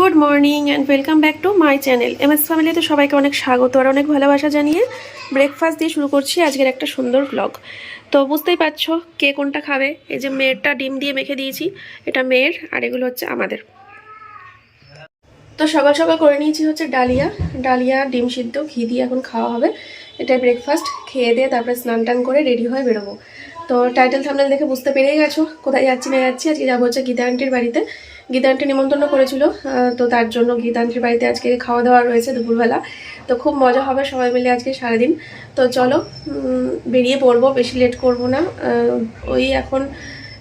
Good morning and welcome back to my channel. M S ফ্যামিলিতে সবাইকে অনেক স্বাগত আর অনেক ভালোবাসা জানিয়ে ব্রেকফাস্ট দিয়ে শুরু করছি আজকের একটা সুন্দর ব্লগ তো বুঝতেই পারছ কে কোনটা খাবে? এই যে মেয়েরটা ডিম দিয়ে মেখে দিয়েছি। এটা মেয়ের আর এগুলো হচ্ছে আমাদের। তো সকাল সকাল করে নিয়েছি হচ্ছে ডালিয়া। ডালিয়া, ডিম সিদ্ধ, ঘি দিয়ে এখন খাওয়া হবে। এটাই ব্রেকফাস্ট খেয়ে দিয়ে তারপরে স্নান টান করে রেডি হয়ে বেরোবো। তো টাইটেল থামনেল দেখে বুঝতে পেরেই গেছো কোথায় যাচ্ছি না যাচ্ছি। আজকে যাব হচ্ছে গীতা আন্টির বাড়িতে। গীতা নিমন্ত্রণ করেছিল তো তার জন্য গীতান্টির বাড়িতে আজকে খাওয়া দাওয়া রয়েছে দুপুরবেলা। তো খুব মজা হবে সবাই মিলে আজকে সারাদিন। তো চলো বেরিয়ে পড়ব, বেশি লেট করব না। ওই এখন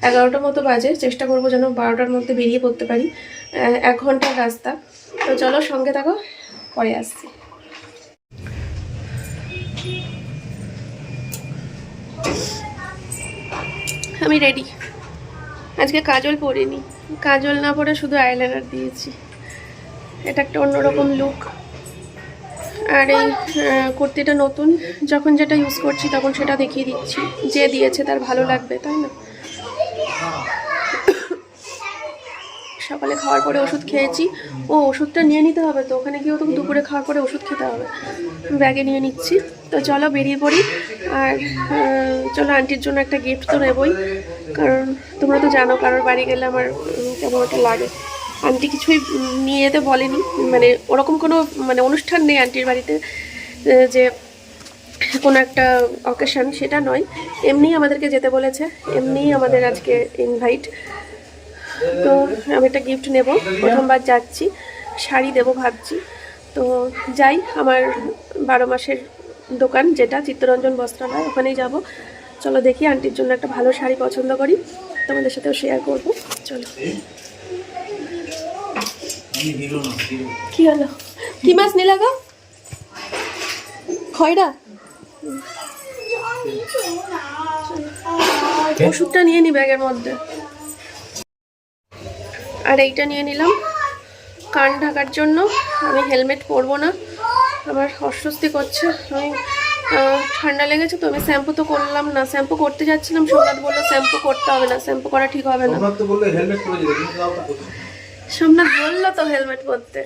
এগারোটার মতো বাজে, চেষ্টা করব যেন বারোটার মধ্যে বেরিয়ে পড়তে পারি। এক ঘণ্টার রাস্তা। তো চলো, সঙ্গে থাকো, পরে আসছি। আমি রেডি আজকে কাজল পরিনি কাজল না পরে শুধু আইলাইনার দিয়েছি। এটা একটা অন্যরকম লুক আর এই কুর্তিটা নতুন। যখন যেটা ইউজ করছি তখন সেটা দেখিয়ে দিচ্ছি। যে দিয়েছে তার ভালো লাগবে, তাই না? সকালে খাওয়ার পরে ওষুধ খেয়েছি। ও, ওষুধটা নিয়ে নিতে হবে তো, ওখানে গিয়েও তো দুপুরে খাওয়ার পরে ওষুধ খেতে হবে। ব্যাগে নিয়ে নিচ্ছি। তো চলো বেরিয়ে পড়ি। আর চলো আন্টির জন্য একটা গিফট তো নেবই। কারণ তোমরা তো জানো কারোর বাড়ি গেলে আমার কেমন একটা লাগে। আন্টি কিছুই নিয়ে যেতে বলেনি। মানে ওরকম কোনো মানে অনুষ্ঠান নেই আন্টির বাড়িতে যে কোনো একটা অকেশন সেটা নয়। এমনিই আমাদেরকে যেতে বলেছে। এমনিই আমাদের আজকে ইনভাইট তো আমি একটা গিফট নেব। প্রথমবার যাচ্ছি শাড়ি দেবো ভাবছি। তো যাই আমার বারো মাসের দোকান যেটা চিত্তরঞ্জন বস্ত্রালয় ওখানেই যাব। চলো দেখি আন্টির জন্য একটা ভালো শাড়ি পছন্দ করি। তোমাদের সাথেও শেয়ার করব। চলো। কি হলো? কি মাছ নিলা গো? খয়রা? ওষুধটা নিয়ে নি ব্যাগের মধ্যে। আর এইটা নিয়ে নিলাম। কান ঢাকার জন্য। আমি হেলমেট পরবো না। আমার অস্বস্তি করছে। আমি ঠান্ডা লেগেছে তো আমি শ্যাম্পু তো করলাম না। শ্যাম্পু করতে যাচ্ছিলাম সোমনাথ বলল শ্যাম্পু করতে হবে না। শ্যাম্পু করা ঠিক হবে না। তো তো। সোমনাথ বলল তো হেলমেট পরতে।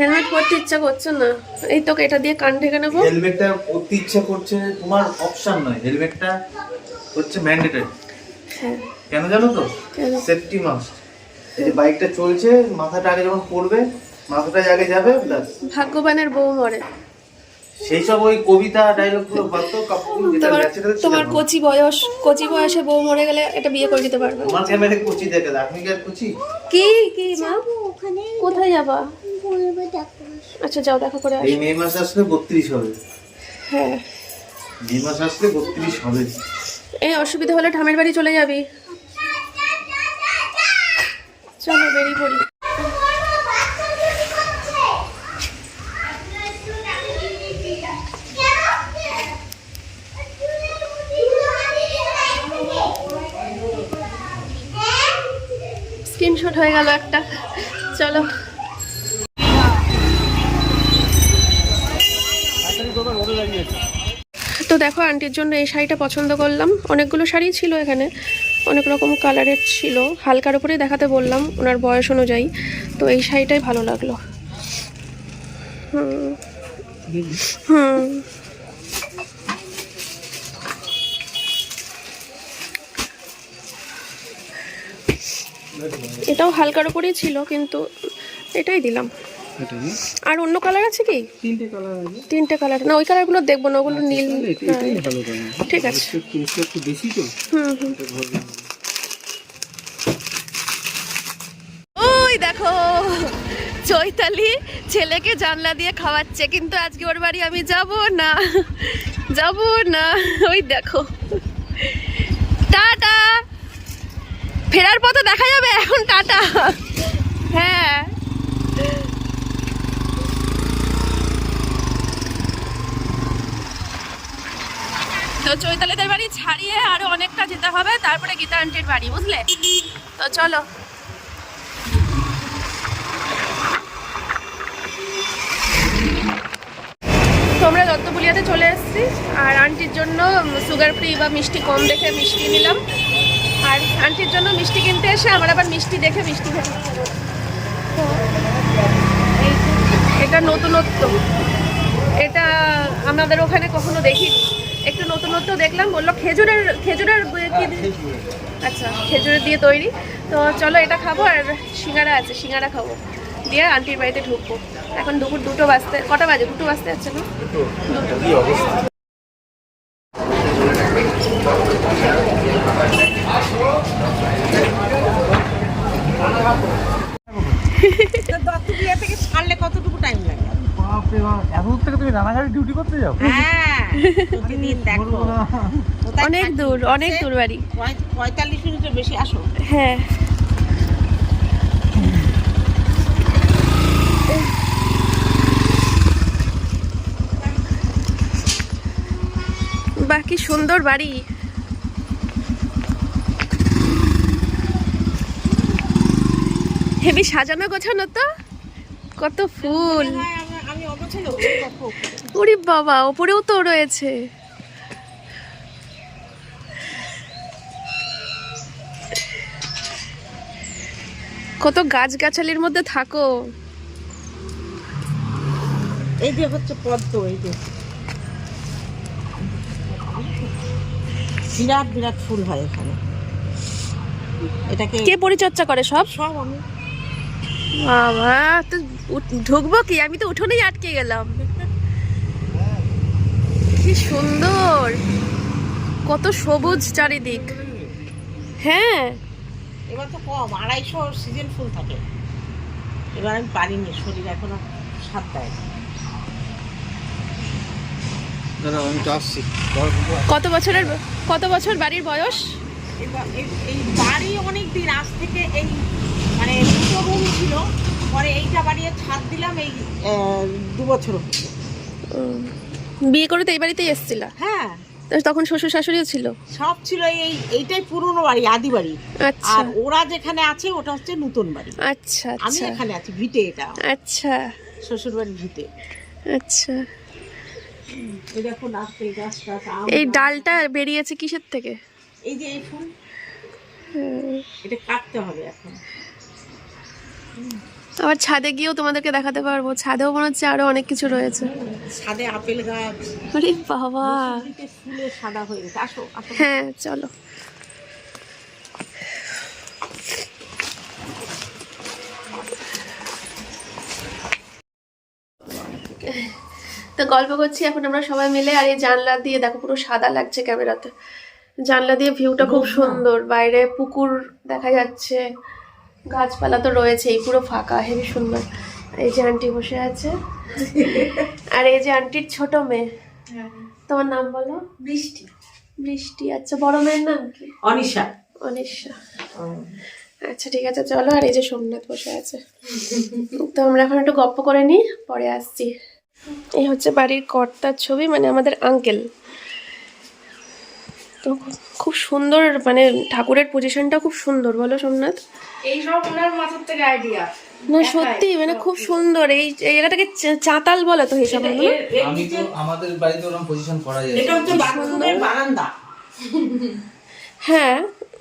হেলমেট পরতে ইচ্ছা করছে না। এই তোকে এটা দিয়ে কান ঢেকে নেব। হেলমেটটা পরতে ইচ্ছা করছে তোমার অপশন নয়। হেলমেটটা হচ্ছে ম্যান্ডেটরি। হ্যাঁ। কেন জানো তো? Safety must. এই বাইকটা চলছে মাথাটা আগে যখন পড়বে মাথাটা আগে যাবে ব্যাস। ভাগ্যবানের বউ মরে। সেই সব ওই কবিতা ডায়লগগুলো ভাবতো কাপড় যেটা তোমার ন্যাচারাল তোমার কচি বয়স কচি বয়সে বউ মরে গেলে এটা বিয়ে করে দিতে পারবে। তোমার ক্যামেরা কুচি দেখে দাও, আপনি কি আর কুচি? কি কি মা? ওখানে। কোথায় যাবা? বলবে আচ্ছা যাও দেখা করে এই মে মাস আসলে বত্রিশ হবে। হ্যাঁ। মে মাস আসলে বত্রিশ হবে। এই অসুবিধা হলে ঠামের বাড়ি চলে যাবি। চলো বেরিয়ে পড়ি। স্ক্রিনশট হয়ে গেল একটা। চলো। তো দেখো আন্টির জন্য এই শাড়িটা পছন্দ করলাম। অনেকগুলো শাড়ি ছিল এখানে। অনেক রকম কালারের ছিল। হালকার উপরেই দেখাতে বললাম, ওনার বয়স অনুযায়ী। তো এই শাড়িটাই ভালো লাগল। এটাও হালকার উপরেই ছিল, কিন্তু এটাই দিলাম। আর অন্য কালার আছে কি? তিনটে কালার আছে। তিনটে কালার। না ওই কালারগুলো দেখব না ওগুলো নীল। কালার। ঠিক আছে। একটু বেশি তো? হুম হুম। এটা ধরবে না। ওই দেখো চৈতালি ছেলেকে জানলা দিয়ে খাওয়াচ্ছে কিন্তু আজকে ওর বাড়ি আমি যাব না যাব না। ওই দেখো। টাটা! ফেরার পথে দেখা যাবে এখন টাটা। হ্যাঁ। তো চৈতালিদের বাড়ি ছাড়িয়ে আরও অনেকটা যেতে হবে, তারপরে গীতা আন্টির বাড়ি, বুঝলে? তো চলো। আমরা দত্তপুলিয়াতে চলে এসেছি, আর আন্টির জন্য সুগার ফ্রি বা মিষ্টি কম দেখে মিষ্টি নিলাম। আর আন্টির জন্য মিষ্টি কিনতে এসে আমার আবার মিষ্টি দেখে মিষ্টি খেতে। তো নতুনত্ব। এটা আমাদের ওখানে কখনো দেখিনি। একটু নতুনত্ব দেখলাম বলল খেজুরের খেজুরের কি আচ্ছা খেজুরের দিয়ে তৈরি। তো চলো এটা খাব আর সিঙ্গারা আছে সিঙ্গারা খাব। দিয়ে আন্টির বাড়িতে ঢুকবো। এখন দুপুর দুটো বাজতে কটা বাজে? দুটো বাজতে যাচ্ছে না? দত্তবিয়া থেকে ছাড়লে কতটুকু টাইম লাগে? বাপরে বাপ এত দূর থেকে তুমি রানাঘাটে ডিউটি করতে যাও? হ্যাঁ প্রতিদিন দেখো। অনেক দূর অনেক দূর বাড়ি। পঁয়তাল্লিশ মিনিটের বেশি আসো। হ্যাঁ। বাকি সুন্দর বাড়ি। হেবি সাজানো গোছানো তো? কত ফুল। ওরে বাবা ওপরেও তো রয়েছে। কত গাছগাছালির মধ্যে থাকো। এই যে হচ্ছে পদ্ম এই যে। বিরাট বিরাট ফুল হয় এখানে। এটাকে কে পরিচর্যা করে সব? সব আমি। বাবা তো উঠ- ঢুকবো কি? আমি তো উঠোনেই আটকে গেলাম। কি সুন্দর! কত সবুজ চারিদিক। হ্যাঁ। এবার তো কম আড়াইশো সিজন ফুল থাকে। এবার আমি পারিনি শরীর এখনও সাত দেয় কত বছরের কত বছর বাড়ির বয়স? এই বাড়ি অনেক দিন আজ থেকে এই মানে দুটো রুম ছিল। পরে এইটা বাড়িয়ে ছাদ দিলাম এই দু বছর বিয়ে করে তো এই বাড়িতেই এসেছিলা? হ্যাঁ। তখন শ্বশুর শাশুড়িও ছিল? সব ছিল এই এইটাই পুরনো বাড়ি আদি বাড়ি। আচ্ছা। আর ওরা যেখানে আছে ওটা হচ্ছে নতুন বাড়ি। আচ্ছা আমি আচ্ছা এখানে আছি ভিটে এটা। আচ্ছা। শ্বশুর বাড়ির ভিটে। আচ্ছা। এই ডালটা বেরিয়েছে কিসের থেকে? এই যে এই ফুল এটা কাটতে হবে এখন। আবার ছাদে গিয়েও তোমাদেরকে দেখাতে পারব। ছাদেও মনে হচ্ছে আরও অনেক কিছু রয়েছে। ছাদে আপেল গাছ। আরে বাবা। সাদা হয়ে গেছে। আসো আসো। হ্যাঁ চলো। তো গল্প করছি এখন আমরা সবাই মিলে আর এই জানলা দিয়ে দেখো পুরো সাদা লাগছে ক্যামেরাতে। জানলা দিয়ে ভিউটা খুব সুন্দর। বাইরে পুকুর দেখা যাচ্ছে। গাছপালা তো রয়েছেই পুরো ফাঁকা হেবি সুন্দর। এই যে আন্টি বসে আছে। আর এই যে আন্টির ছোট মেয়ে। তোমার নাম বলো? বৃষ্টি। বৃষ্টি আচ্ছা বড় মেয়ের নাম কি? অনিশা। অনিশা। আচ্ছা ঠিক আছে চলো আর এই যে সোমনাথ বসে আছে। তো আমরা এখন একটু গপ্প করে নিই পরে আসছি। এই হচ্ছে বাড়ির কর্তার ছবি মানে আমাদের আঙ্কেল। তো খুব সুন্দর মানে ঠাকুরের পজিশনটা খুব সুন্দর বলো সোমনাথ? এই সব ওনার মাথার থেকে আইডিয়া না সত্যি মানে খুব সুন্দর। এই জায়গাটাকে চাতাল বলে তো হিসাব আমি তো আমাদের বাড়িতে ওরকম পজিশন করা যায় এটা হচ্ছে বাথরুমের বারান্দা। হ্যাঁ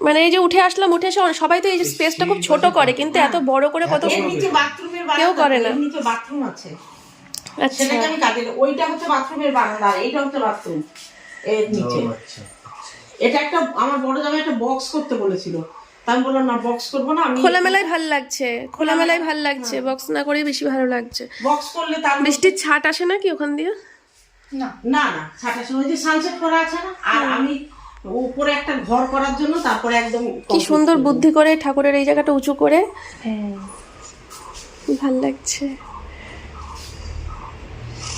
মানে এই যে উঠে আসলাম উঠে এসে সবাই তো এই যে স্পেসটা খুব ছোট করে কিন্তু এত বড় করে কত নিচে বাথরুমের কেউ করে না। বাথরুম আছে। আচ্ছা। আমি কাজে ওইটা হচ্ছে বাথরুমের বারান্দা আর এইটা হচ্ছে বাথরুম এর নিচে। আচ্ছা। এটা একটা আমার বড় জামাই একটা বক্স করতে বলেছিল। আমি বললাম না বক্স করব না আমি খোলামেলায় ভালো লাগছে খোলামেলায় ভালো লাগছে বক্স না করে বেশি ভালো লাগছে। বক্স করলে তার বৃষ্টির ছাট আসে নাকি ওখান দিয়ে? না। না ছাট আসে ওই যে সানসেট করা আছে না আর আমি উপরে একটা ঘর করার জন্য তারপরে একদম কি সুন্দর বুদ্ধি করে ঠাকুরের এই জায়গাটা উঁচু করে। ভালো লাগছে।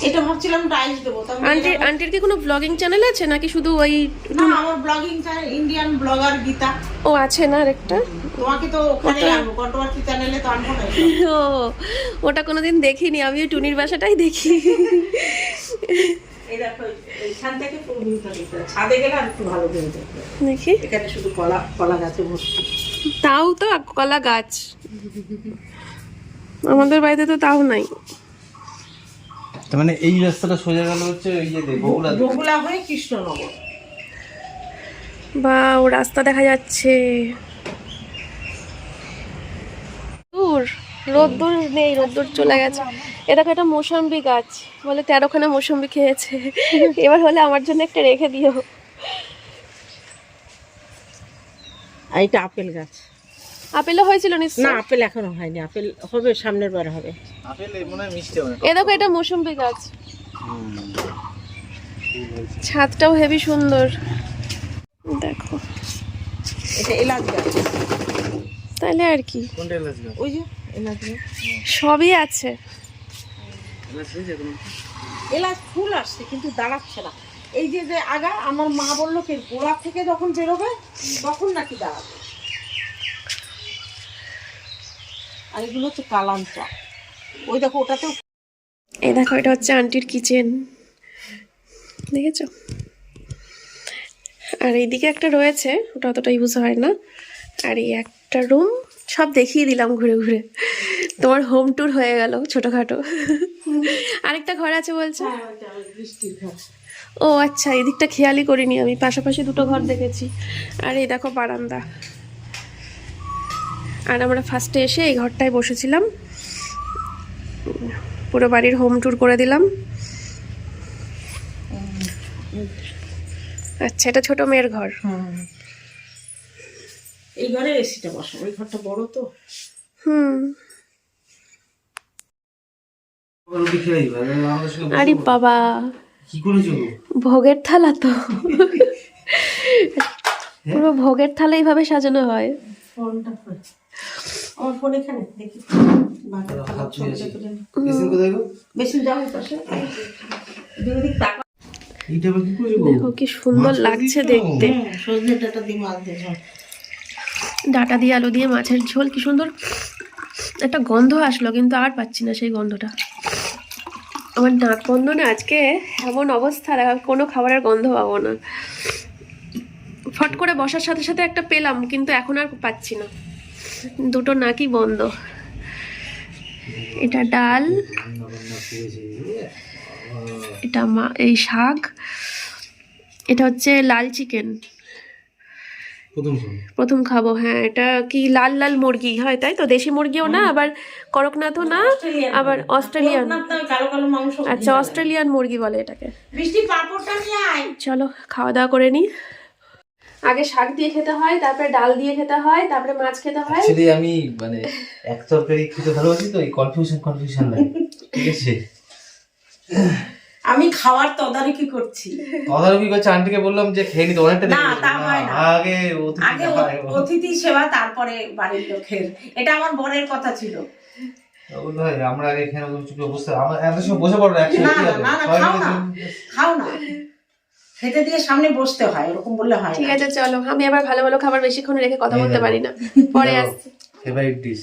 এটা ভাবছিলাম টাইলস দেবো আমি আন্টির আন্টির কি কোনো ব্লগিং চ্যানেল আছে? নাকি শুধু ওই না আমার blogging channel Indian blogger Geeta ও আছে না আরেকটা? তোমাকে তো ওখানে আনব কন্ট্রোভার্সি চ্যানেলে তো আনব না। ও ওটা কোনোদিন দেখিনি আমি ওই টুনির বাসাটাই দেখি। এই দেখো এইখান থেকে পুরো ভিউটা দেখতে ছাদে গেলে আর একটু ভালো ভিউ দেখবে দেখি এখানে শুধু কলা কলা গাছে ভর্তি। তাও তো কলা গাছ। আমাদের বাড়িতে তো তাও নাই। তার মানে এই রাস্তাটা সোজা গেল হচ্ছে ওই যে বগুড়া দিকে। বগুলা হয়ে কৃষ্ণনগর। বা ও রাস্তা দেখা যাচ্ছে। দূর রোদ্দুর নেই রোদ্দুর চলে গেছে। এ দেখো এটা মৌসম্বি গাছ বলে তেরোখানা মৌসম্বি খেয়েছে। এবার হলে আমার জন্য একটা রেখে দিও। আর এটা আপেল গাছ। আপেলও হয়েছিল না আপেল এখনও হয়নি। আপেল হবে সামনের বার হবে। আপেল এই মনে হয় মিষ্টি হবে। এ দেখো এটা মৌসম্বি গাছ। ছাদটাও হেভি সুন্দর। দেখো। এটা এলাচ গাছ। তাহলে আর কি? কোনটা এলাচ গাছ? ওই যে এলাচ গাছ। সবই আছে। এলাচ এলাচ ফুল আসছে কিন্তু দাঁড়াচ্ছে না। এই যে যে আগা আমার মা বলল কি গোড়া থেকে যখন বেরোবে তখন নাকি দাঁড়াবে। আর এগুলো হচ্ছে কালামটা ওই দেখো ওটাতেও এই দেখো এটা হচ্ছে আন্টির কিচেন। দেখেছ? আর এইদিকে একটা রয়েছে ওটা অতটা ইউজ হয় না। আর এই একটা রুম সব দেখিয়ে দিলাম ঘুরে ঘুরে। তোমার হোম ট্যুর হয়ে গেল ছোটোখাটো। আরেকটা ঘর আছে বলছো? ও আচ্ছা এদিকটা খেয়ালই করিনি আমি পাশাপাশি দুটো ঘর দেখেছি। আর এই দেখো বারান্দা। আর আমরা ফার্স্টে এসে এই ঘরটায় বসেছিলাম। পুরো বাড়ির হোম ট্যুর করে দিলাম। আচ্ছা এটা ছোট মেয়ের ঘর। এই ঘরে এসিটা বসো ওই ঘরটা বড় তো। হুম। আরে বাবা? ভোগের থালা তো। পুরো ভোগের থালা এইভাবে সাজানো হয়? আমার ফোন এখানে দেখি। বেসিন কোথায় গো? যাও পাশে। দুদিক দেখো কি সুন্দর লাগছে দেখতে। হ্যাঁ ডাটা দিয়ে আলু দিয়ে মাছের ঝোল কি সুন্দর একটা গন্ধ আসলো কিন্তু আর পাচ্ছি না সেই গন্ধটা। আমার নাক বন্ধ না আজকে এমন অবস্থা কোনো খাবারের গন্ধ পাবো না। ফট করে বসার সাথে সাথে একটা পেলাম কিন্তু এখন আর পাচ্ছি না। দুটো নাকি বন্ধ। এটা ডাল এটা মা এই শাক এটা হচ্ছে লাল চিকেন। প্রথম খাব। হ্যাঁ এটা কি লাল লাল মুরগি হয় তাই তো? দেশি মুরগিও না আবার করকনাথও না আবার অস্ট্রেলিয়ান। না, না, কালো কালো মাংস। আচ্ছা অস্ট্রেলিয়ান মুরগি বলে এটাকে। বৃষ্টি পাঁপড়টা নিয়ে আয়। চলো খাওয়া দাওয়া করে নি। আগে শাক দিয়ে খেতে হয় তারপরে ডাল দিয়ে খেতে হয় তারপরে মাছ খেতে হয়। অ্যাকচুয়ালি আমি মানে এক তরকারি খেতে ভালোবাসি তো এই কনফিউশন কনফিউশন লাগে। ঠিক আছে? আমি খাওয়ার তদারকি করছি। তদারকি করছে আন্টিকে বললাম যে খেয়ে নিতে অনেকটা না, তা হয় না। আগে অতিথি আগে অতিথি সেবা তারপরে বাড়ির লোকের। এটা আমার বরের কথা ছিল। আমরা আগে এখানে চুপে বসে আমরা এত সময় বসে পড়ো না একসাথে না, না, খাও না। খাও না। খেতে দিয়ে সামনে বসতে হয় এরকম বললে হয় ঠিক আছে চলো। আমি আবার ভালো ভালো খাবার বেশিক্ষণ রেখে কথা বলতে পারি না। পরে আসছি। favorite dish।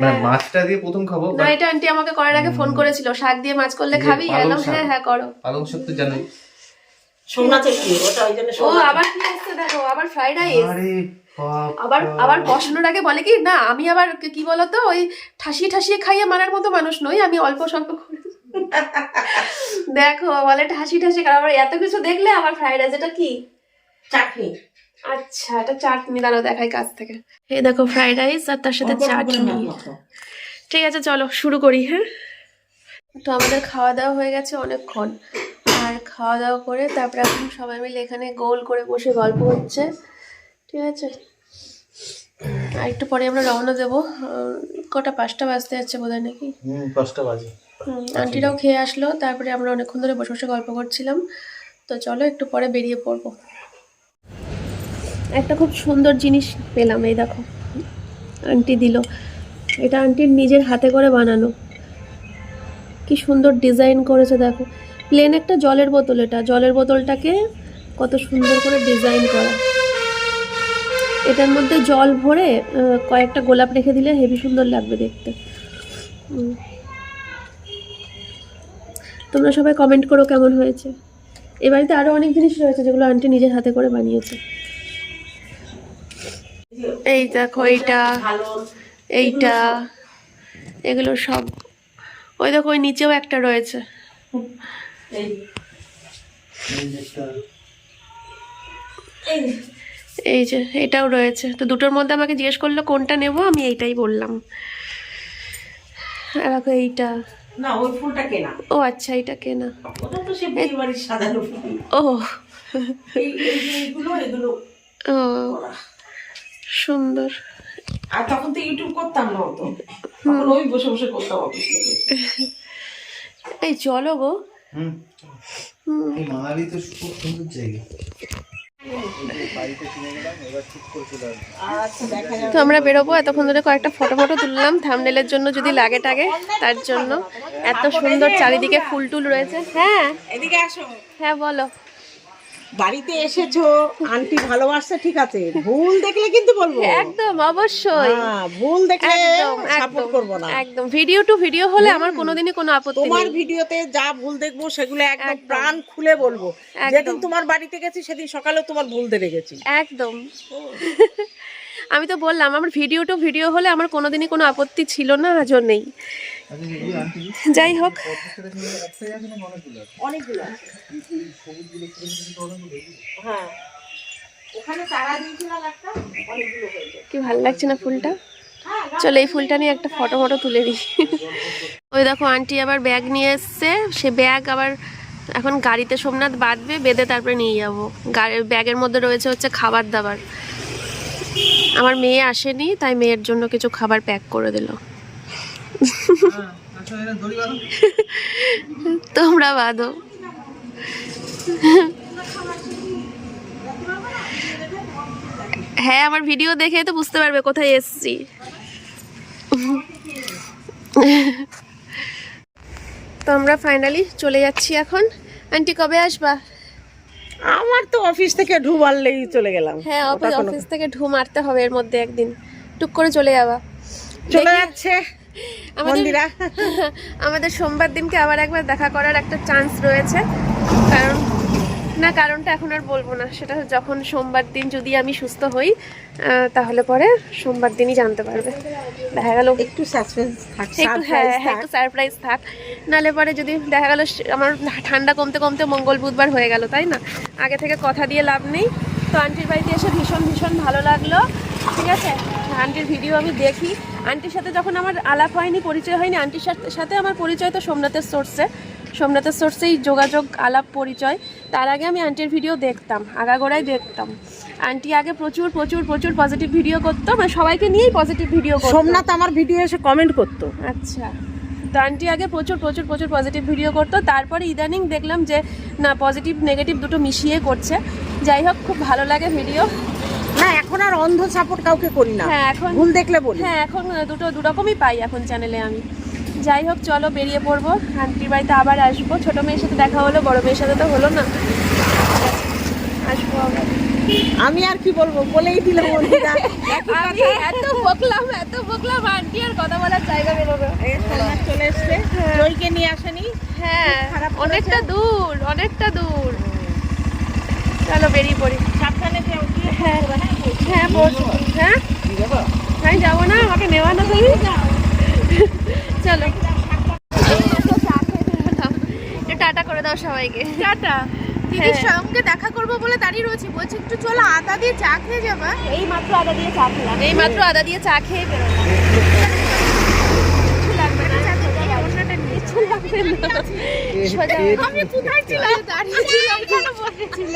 মানে মাছটা দিয়ে প্রথম খাব না এটা আন্টি আমাকে করার আগে ফোন করেছিল। শাক দিয়ে মাছ করলে খাবি? এলাম হ্যাঁ হ্যাঁ করো। পালং শাক তো জানোই। সোমনাথের কি ওটা ওই জন্য ও আবার কি আসছে দেখো আবার ফ্রাইড রাইস আরে আবার আবার বসানোর আগে বলে কি না আমি আবার কি- কি বলতো ওই ঠাসিয়ে ঠাসিয়ে খাইয়ে মানার মতো মানুষ নই আমি অল্প স্বল্প করে দেখো বলে ঠাসি ঠাসি কারণ আবার এত কিছু দেখলে আবার ফ্রাইড রাইস এটা কি? চাটনি। আচ্ছা এটা চাটনি দাঁড়াও দেখাই কাছ থেকে। এই দেখো ফ্রাইড রাইস আর তার সাথে চাটনি। ঠিক আছে চলো শুরু করি হ্যাঁ? তো আমাদের খাওয়া দাওয়া হয়ে গেছে অনেকক্ষণ। আর খাওয়া দাওয়া করে তারপরে এখন সবাই মিলে এখানে গোল করে বসে গল্প হচ্ছে। ঠিক আছে? আর একটু পরে আমরা রওনা দেবো। কটা পাঁচটা বাজতে যাচ্ছে বোধ হয় নাকি পাঁচটা বাজে। হুম, আন্টিরাও খেয়ে আসলো তারপরে আমরা অনেকক্ষণ ধরে বসে বসে গল্প করছিলাম। তো চলো একটু পরে বেরিয়ে পড়ব। একটা খুব সুন্দর জিনিস পেলাম এই দেখো। আন্টি দিল। এটা আন্টির নিজের হাতে করে বানানো। কি সুন্দর ডিজাইন করেছে দেখো। প্লেন একটা জলের বোতল এটা। জলের বোতলটাকে কত সুন্দর করে ডিজাইন করা। এটার মধ্যে জল ভরে কয়েকটা গোলাপ রেখে দিলে হেভি সুন্দর লাগবে দেখতে। হুম। তোমরা সবাই কমেন্ট করো কেমন হয়েছে। এ বাড়িতে আরও অনেক জিনিস রয়েছে যেগুলো আন্টি নিজের হাতে করে বানিয়েছে। এই দেখো এইটা এইটা, এগুলো সব। ওই দেখো, ওই নিচেও একটা রয়েছে। এই যে, এটাও রয়েছে। তো দুটোর মধ্যে আমাকে জিজ্ঞেস করল, কোনটা নেব? আমি এইটাই বললাম। দেখো এইটা না ওই ফুলটা কেনা। ও আচ্ছা এইটা কেনা। ওটা তো সে সাজানো ফুল। ও। এই এই এইগুলো এগুলো ও সুন্দর। আর তখন তো ইউটিউব করতাম না অত। তখন ওই বসে বসে করতাম অফিস এই চলো গো। হুম। মানালি তো খুব সুন্দর জায়গা। তো আমরা বেরোবো এতক্ষণ ধরে কয়েকটা ফটো ফটো তুললাম। থামনেলের জন্য যদি লাগে টাগে তার জন্য এত সুন্দর চারিদিকে ফুল টুল রয়েছে। হ্যাঁ। এদিকে আসো। হ্যাঁ বলো। বাড়িতে এসেছ আন্টি ভালোবাসছে ঠিক আছে। ভুল দেখলে কিন্তু বলব। একদম অবশ্যই। হ্যাঁ, ভুল দেখলে সাপোর্ট করব না। একদম। ভিডিও টু ভিডিও হলে আমার কোনোদিনই কোনো আপত্তি তোমার ভিডিওতে যা ভুল দেখব সেগুলো একদম প্রাণ খুলে বলব। যেদিন তোমার বাড়িতে গেছি সেদিন সকালে তোমার ভুল ধরে গেছি। একদম। আমি তো বললাম আমার ভিডিও টু ভিডিও হলে আমার কোনোদিনই কোনো আপত্তি ছিল না আজও নেই। যাই হোক। হ্যাঁ। কি ভালো লাগছে না ফুলটা? চলো এই ফুলটা নিয়ে একটা ফটো ফটো তুলে দিই। ওই দেখো আন্টি আবার ব্যাগ নিয়ে এসছে। সে ব্যাগ আবার এখন গাড়িতে সোমনাথ বাঁধবে বেঁধে তারপরে নিয়ে যাব। গাড়ি ব্যাগের মধ্যে রয়েছে হচ্ছে খাবার দাবার। আমার মেয়ে আসেনি তাই মেয়ের জন্য কিছু খাবার প্যাক করে দিল। তোমরা বাঁধো। হ্যাঁ আমার ভিডিও দেখে তো বুঝতে পারবে কোথায় এসছি। তো আমরা ফাইনালি চলে যাচ্ছি এখন। আন্টি কবে আসবা? আমার তো অফিস থেকে ঢু মারলেই চলে গেলাম। হ্যাঁ অফিস অফিস থেকে ঢু মারতে হবে এর মধ্যে একদিন। টুক করে চলে যাবা। চলে যাচ্ছে। আমাদের আমাদের সোমবার দিনকে আবার একবার দেখা করার একটা চান্স রয়েছে। কারণ না কারণটা এখন আর বলব না। সেটা যখন সোমবার দিন যদি আমি সুস্থ হই তাহলে পরে সোমবার দিনই জানতে পারবে। দেখা গেল। একটু সাসপেন্স থাক একটু হ্যাঁ হ্যাঁ একটু সারপ্রাইজ থাক। নালে পরে যদি দেখা গেল আমার ঠান্ডা কমতে কমতে মঙ্গল বুধবার হয়ে গেল তাই না? আগে থেকে কথা দিয়ে লাভ নেই। তো আন্টির বাড়িতে এসে ভীষণ ভীষণ ভালো লাগল। ঠিক আছে? আন্টির ভিডিও আমি দেখি। আন্টির সাথে যখন আমার আলাপ হয়নি পরিচয় হয়নি আন্টির সাথে- সাথে আমার পরিচয় তো সোমনাথের সোর্সে সোমনাথের সোর্সেই যোগাযোগ আলাপ পরিচয়। তার আগে আমি আন্টির ভিডিও দেখতাম আগাগোড়াই দেখতাম। আন্টি আগে প্রচুর প্রচুর প্রচুর পজিটিভ ভিডিও করতো মানে সবাইকে নিয়েই পজিটিভ ভিডিও করতো। সোমনাথ আমার ভিডিও এসে কমেন্ট করতো। আচ্ছা। তো আন্টি আগে প্রচুর প্রচুর প্রচুর পজিটিভ ভিডিও করতো। তারপরে ইদানিং দেখলাম যে না পজিটিভ নেগেটিভ দুটো মিশিয়ে করছে। যাই হোক খুব ভালো লাগে ভিডিও না এখন আর অন্ধ সাপোর্ট কাউকে করি না। হ্যাঁ এখন ভুল দেখলে বলি। হ্যাঁ এখন দুটো দুরকমই পাই এখন চ্যানেলে আমি। যাই হোক চলো বেরিয়ে পড়ব। আন্টির বাড়িতে আবার আসব। ছোটো মেয়ের সাথে দেখা হলো বড় মেয়ের সাথে তো হলো না। আসব আবার। আমি আর কি বলব বলেই দিল মন্দিরা আমি এত বকলাম এত বকলাম আন্টি আর কথা বলার জায়গা বেরোবে এই সোমনাথ চলে এসছে। জয়কে নিয়ে আসেনি। হ্যাঁ অনেকটা দূর অনেকটা দূর। চলো বেরিয়ে পড়ি। সাবধানে হ্যাঁ হ্যাঁ? পড়ছো হ্যাঁ? আমি যাব না আমাকে নেওয়া না তুমি। চলো। টাটা করে দাও সবাইকে। টাটা। দিদির সঙ্গে দেখা করব বলে দাঁড়িয়ে রয়েছি। বলছি একটু চলো আদা দিয়ে চা খেয়ে যাবা। এই মাত্র আদা দিয়ে চা খেলাম। এই মাত্র আদা দিয়ে চা খেয়ে বেরোলাম কিছু লাগবে না কিছু লাগবে না আমি কোথায় ছিলাম দাঁড়িয়ে ছিলাম কেন বসেছিল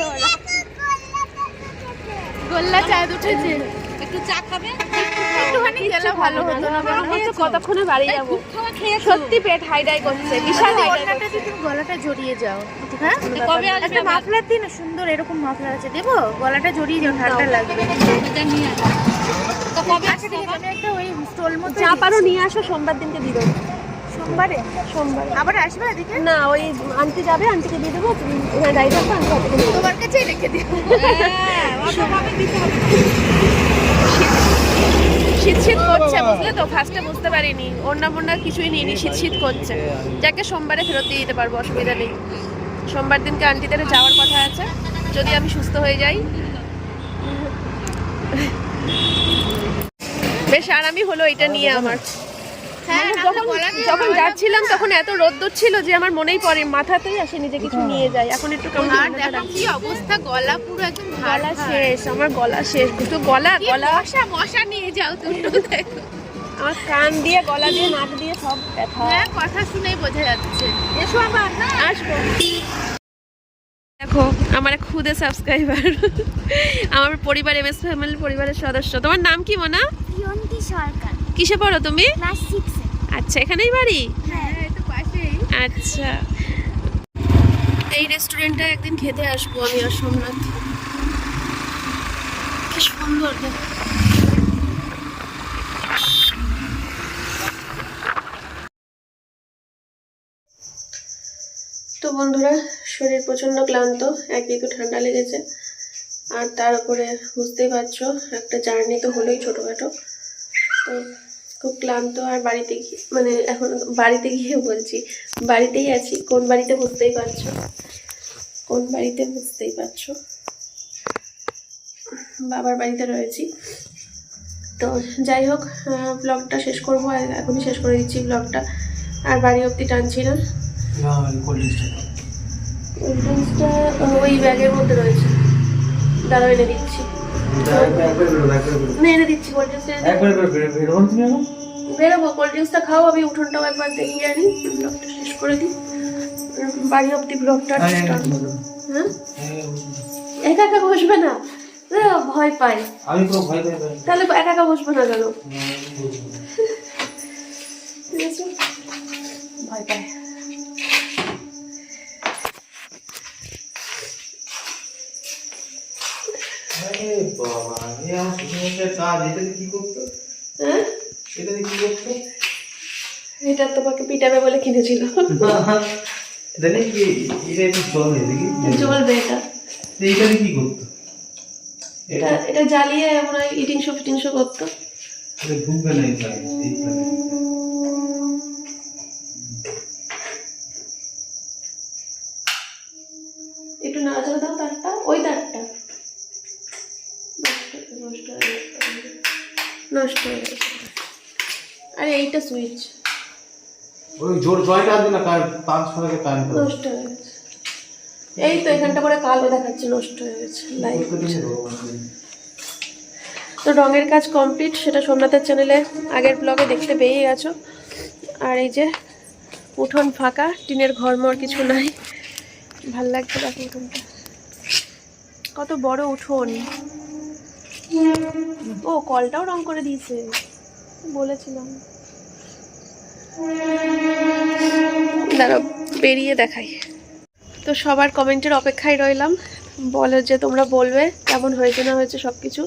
গোল্লা চা দুটেছে একটু চা খাবে? একটুখানি গেলে ভালো হতো না হচ্ছে কতক্ষণে বাড়ি যাব। সত্যি পেট হাইডাই করছে বিশাল হাইডাই গলাটা জড়িয়ে যাও। হ্যাঁ? কবে একটা মাফলার দিন সুন্দর এরকম মাফলার আছে। দেবো? গলাটা জড়িয়ে যাও ঠান্ডা লাগবে। তো কবে আচ্ছা ঠিক আছে আমি একটা ওই স্টোল মতো যা পারো নিয়ে আসো সোমবার দিনকে দিয়ে দেবো। সোমবারে? সোমবার। আবার আসবে এদিকে? না ওই আন্টি যাবে আন্টিকে দিয়ে দেবো হাতে করে দেবো। তোমার কাছেই রেখে দিও। শীত শীত করছে বুঝলে তো? ফার্স্টে বুঝতে পারিনি। ওড়না মোড়না কিছুই নিইনি শীত শীত করছে। যাকে সোমবারে ফেরত দিয়ে দিতে পারব অসুবিধা নেই। সোমবার দিনকে আন্টিদের যাওয়ার কথা আছে। যদি আমি সুস্থ হয়ে যাই। বেশ আরামই হলো এটা নিয়ে আমার। হ্যাঁ যখন যখন যাচ্ছিলাম তখন এত রোদ্দুর ছিল যে আমার মনেই পড়ে মাথাতেই আসে নিজে কিছু নিয়ে যায় এখন একটু কেমন আর ঠান্ডা দেখো কি অবস্থা গলা পুরো একদম গলা শেষ আমার গলা শেষ। দুটো গলা গলা। মশা মশা নিয়ে যাও দুটো দেখো। আমার কান দিয়ে গলা দিয়ে নাক দিয়ে সব ব্যথা। হ্যাঁ কথা শুনেই বোঝা যাচ্ছে। এসো আবার না? আসব। দেখো আমার এক খুদে সাবস্ক্রাইবার আমার পরিবার এম এস ফ্যামিলি পরিবারের সদস্য। তোমার নাম কি মোনা? সরকার। কিসে পড়ো তুমি? ক্লাস আচ্ছা এখানেই বাড়ি? হ্যাঁ আচ্ছা। এই রেস্টুরেন্টে একদিন খেতে আসব আমি আর সোমনাথ। কি সুন্দর তো বন্ধুরা শরীর প্রচণ্ড ক্লান্ত একই তো ঠান্ডা লেগেছে। আর তার উপরে বুঝতেই পারছ একটা জার্নি তো হলোই ছোটোখাটো। তো খুব ক্লান্ত আর বাড়িতে গিয়ে মানে এখন বাড়িতে গিয়ে বলছি বাড়িতেই আছি কোন বাড়িতে বুঝতেই পারছ? কোন বাড়িতে বুঝতেই পারছ? বাবার বাড়িতে রয়েছি। তো যাই হোক ব্লগটা শেষ করব আর এখনই শেষ করে দিচ্ছি ব্লগটা আর বাড়ি অবধি টানছি না। কোল্ড ড্রিঙ্কসটা ওই ব্যাগের মধ্যে রয়েছে। দাদা এনে দিচ্ছি। এনে দিচ্ছি কোল্ড ড্রিঙ্কসটা এনে একবার বেরোবো তুমি এখন? বেরোবো কোল্ড ড্রিঙ্কসটা খাও আমি উঠোনটাও একবার দেখিয়ে আনি ব্লগটা শেষ করে দিই। বাড়ি অব্দি ব্লগটা হ্যাঁ? একা একা বসবে না? ভয় পায়। আমি পুরো ভয় পাই পাই। তাহলে একা একা বসবো না কেন? ভয় পায়। বাবা এ আমার শুধুমাত্র কাজ এটা কি করতো? হ্যাঁ? এটা কি করতো? এটা তোমাকে পিটাবে বলে কিনেছিল। এটা নিয়ে এটা একটু চলে দেখি চলবে এটা। এইটা কি করতো? এটা এটা জ্বালিয়ে আমরা ইটিং শো ফিটিং শো করতো। এটা ঢুকবে না এইখানে এইখানে একটু নাড়াচাড়া দাও তারটা ওই তারটা নষ্ট হয়ে গেছে। নষ্ট হয়ে গেছে। আরে এইটা সুইচ ওই জোর জয়টা আসবে না কার পাঁচ ছয়কে কারেন্ট নষ্ট হয়ে গেছে। এই তো এখানটা করে কালো দেখাচ্ছে নষ্ট হয়ে গেছে। লাইট তো রঙের কাজ কমপ্লিট সেটা সোমনাথের চ্যানেলে আগের ব্লগে দেখতে পেয়ে গেছো আর এই যে উঠোন ফাঁকা টিনের ঘরমর কিছু নাই। ভালো লাগছে দেখো উঠোনটা। কত বড় উঠোন। ও কলটাও রং করে দিয়েছে। বলেছিলাম। দাঁড়াও বেরিয়ে দেখাই। তো সবার কমেন্টের অপেক্ষায় রইলাম। বলো যে তোমরা বলবে কেমন হয়েছে না হয়েছে সব কিছু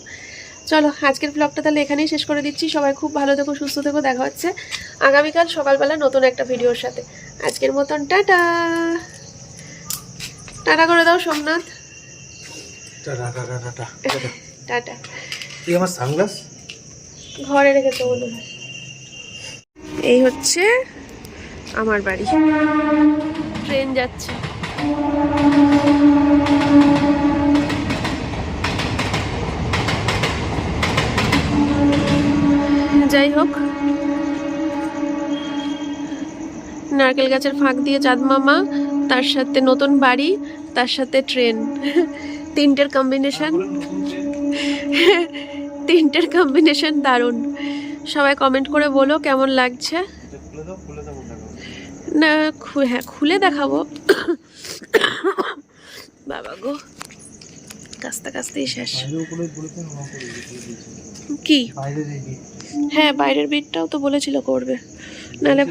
চলো আজকের ব্লগটা তাহলে এখানেই শেষ করে দিচ্ছি। সবাই খুব ভালো থেকো সুস্থ থেকো দেখা হচ্ছে আগামীকাল সকালবেলা নতুন একটা ভিডিওর সাথে। আজকের মতন টাটা! টাটা করে দাও Somnath. Tata tata tata. Tata. এই আমার সানগ্লাস? ঘরে রেখেছো মনে এই হচ্ছে আমার বাড়ি। ট্রেন যাচ্ছে। যাই হোক নারকেল গাছের ফাঁক দিয়ে চাঁদ মামা তার সাথে নতুন বাড়ি তার সাথে ট্রেন। তিনটের কম্বিনেশন তিনটের কম্বিনেশন দারুণ। সবাই কমেন্ট করে বলো কেমন লাগছে। না হ্যাঁ খুলে দেখাবো। বাবা গো, কাস্তে কাস্তেই শেষ। কি? হ্যাঁ বাইরের বিটটাও তো বলেছিল করবে। নাহলে,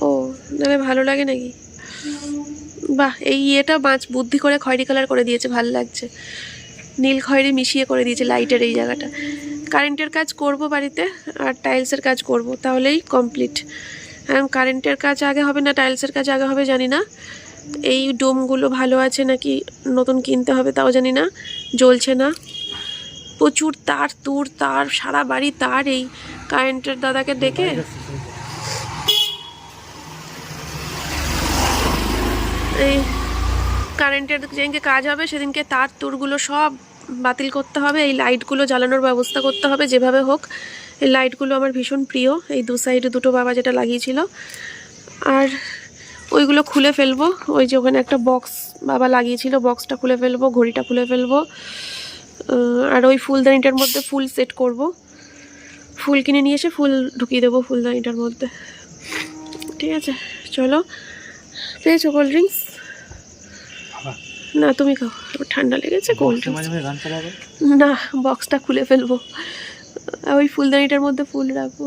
ও, নাহলে ভালো লাগে নাকি? বাহ, এই ইয়েটা মাছ বুদ্ধি করে খয়রি কালার করে দিয়েছে, ভালো লাগছে। নীল খয়েরি মিশিয়ে করে দিয়েছে লাইটের এই জায়গাটা। কারেন্টের কাজ করব বাড়িতে আর টাইলসের কাজ করব, তাহলেই কমপ্লিট এখন কারেন্টের কাজ আগে হবে না টাইলসের কাজ আগে হবে জানি না। এই ডোমগুলো ভালো আছে নাকি, নতুন কিনতে হবে তাও জানি না, জ্বলছে না। প্রচুর তার, তুর, তার, সারা বাড়ি তার এই কারেন্টের দাদাকে ডেকে এই কারেন্টের যেদিনকে কাজ হবে, সেদিনকে তার তুরগুলো সব বাতিল করতে হবে। এই লাইটগুলো জ্বালানোর ব্যবস্থা করতে হবে, যেভাবে হোক। এই লাইটগুলো আমার ভীষণ প্রিয়। এই দু সাইডে দুটো বাবা যেটা লাগিয়েছিল। আর ওইগুলো খুলে ফেলব। ওই যে ওখানে একটা বক্স বাবা লাগিয়েছিল, বক্সটা খুলে ফেলব, ঘড়িটা খুলে ফেলব। আর ওই ফুলদানিটার মধ্যে ফুল সেট করব। ফুল কিনে নিয়ে এসে ফুল ঢুকিয়ে দেবো ফুলদানিটার মধ্যে। ঠিক আছে, চলো। পেয়েছ কোল্ড ড্রিঙ্কস? না তুমি খাও। ঠান্ডা লেগেছে কোল্ড না বক্সটা খুলে ফেলব। ওই ফুলদানিটার মধ্যে ফুল রাখব।